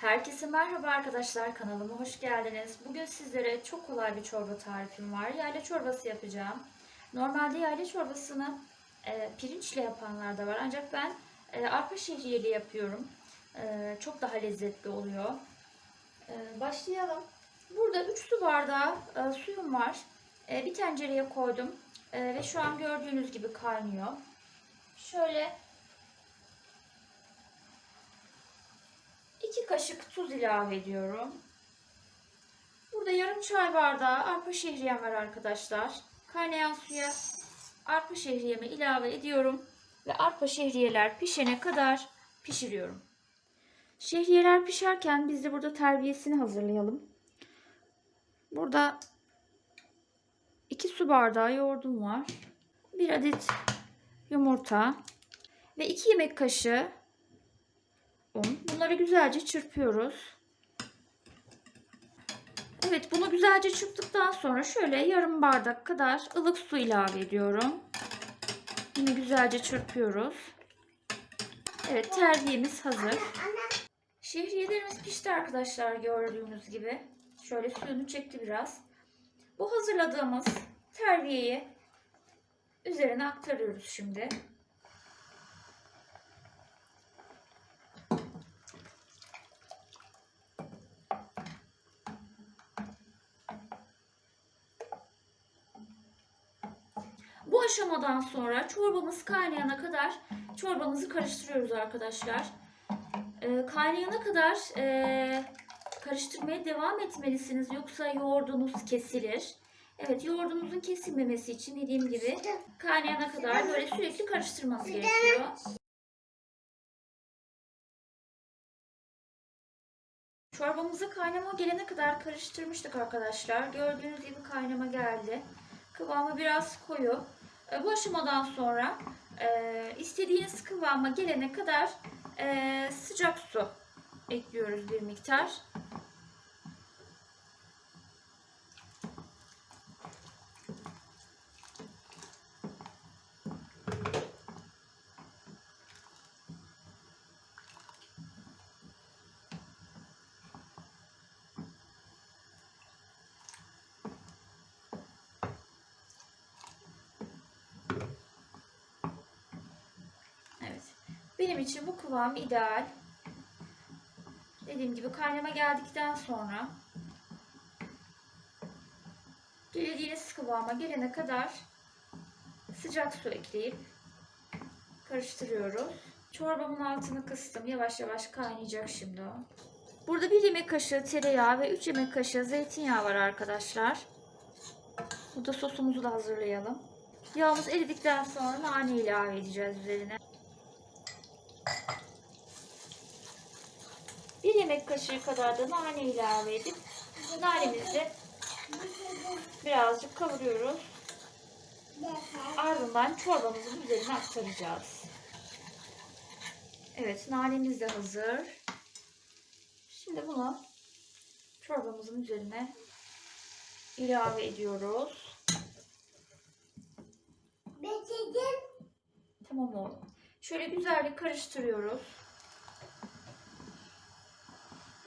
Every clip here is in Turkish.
Herkese merhaba arkadaşlar kanalıma hoş geldiniz. Bugün sizlere çok kolay bir çorba tarifim var. Yayla çorbası yapacağım. Normalde yayla çorbasını e, pirinçle yapanlar da var. Ancak ben e, arpa şehriyeli yapıyorum. E, çok daha lezzetli oluyor. E, başlayalım. Burada 3 su bardağı e, suyum var. E, bir tencereye koydum. E, ve şu an gördüğünüz gibi kaynıyor. Şöyle 2 kaşık tuz ilave ediyorum. Burada yarım çay bardağı arpa şehriyem var arkadaşlar. Kaynayan suya arpa şehriyemi ilave ediyorum. Ve arpa şehriyeler pişene kadar pişiriyorum. Şehriyeler pişerken biz de burada terbiyesini hazırlayalım. Burada 2 su bardağı yoğurdum var. 1 adet yumurta ve 2 yemek kaşığı un. Bunları güzelce çırpıyoruz. Evet bunu güzelce çırptıktan sonra şöyle yarım bardak kadar ılık su ilave ediyorum. Yine güzelce çırpıyoruz. Evet terbiyemiz hazır. Şehriyelerimiz pişti arkadaşlar gördüğünüz gibi. Şöyle suyunu çekti biraz. Bu hazırladığımız terbiyeyi üzerine aktarıyoruz şimdi. Bu aşamadan sonra çorbamız kaynayana kadar çorbamızı karıştırıyoruz arkadaşlar. Ee, kaynayana kadar e, karıştırmaya devam etmelisiniz yoksa yoğurdunuz kesilir. Evet yoğurdunuzun kesilmemesi için dediğim gibi kaynayana kadar böyle sürekli karıştırmanız gerekiyor. Çorbamızı kaynama gelene kadar karıştırmıştık arkadaşlar. Gördüğünüz gibi kaynama geldi. Kıvamı biraz koyu. E, Bu aşamadan sonra e, istediğiniz kıvama gelene kadar e, sıcak su ekliyoruz bir miktar. Evet. Benim için bu kıvam ideal. Dediğim gibi kaynama geldikten sonra dilediğiniz kıvama gelene kadar sıcak su ekleyip karıştırıyoruz. Çorbamın altını kıstım. Yavaş yavaş kaynayacak şimdi. Burada bir yemek kaşığı tereyağı ve 3 yemek kaşığı zeytinyağı var arkadaşlar. Burada sosumuzu da hazırlayalım. Yağımız eridikten sonra nane ilave edeceğiz üzerine. Bir yemek kaşığı kadar da nane ilave edip nanemizi birazcık kavuruyoruz. Ardından çorbamızın üzerine aktaracağız. Evet nanemiz de hazır. Şimdi bunu çorbamızın üzerine ilave ediyoruz. Tamam oğlum. Şöyle güzelce karıştırıyoruz.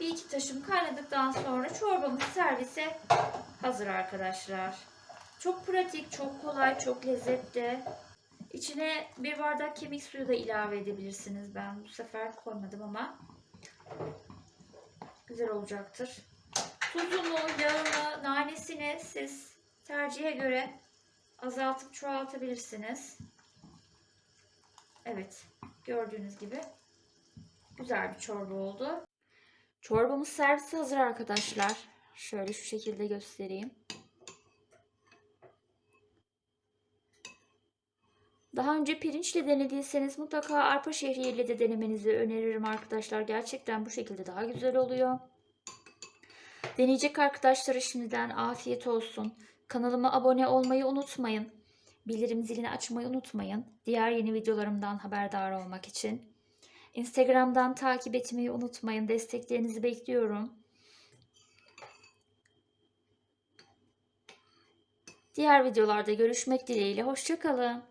Bir iki taşım kaynadıktan sonra çorbamız servise hazır arkadaşlar. Çok pratik, çok kolay, çok lezzetli. İçine bir bardak kemik suyu da ilave edebilirsiniz. Ben bu sefer koymadım ama güzel olacaktır. Tuzunu, yağını, nanesini siz tercihe göre azaltıp çoğaltabilirsiniz. Evet, gördüğünüz gibi güzel bir çorba oldu. Çorbamız servise hazır arkadaşlar. Şöyle şu şekilde göstereyim. Daha önce pirinçle denediyseniz mutlaka arpa şehriyeyle de denemenizi öneririm arkadaşlar. Gerçekten bu şekilde daha güzel oluyor. Deneyecek arkadaşlara şimdiden afiyet olsun. Kanalıma abone olmayı unutmayın. Bildirim zilini açmayı unutmayın. Diğer yeni videolarımdan haberdar olmak için. Instagram'dan takip etmeyi unutmayın. Desteklerinizi bekliyorum. Diğer videolarda görüşmek dileğiyle. Hoşçakalın.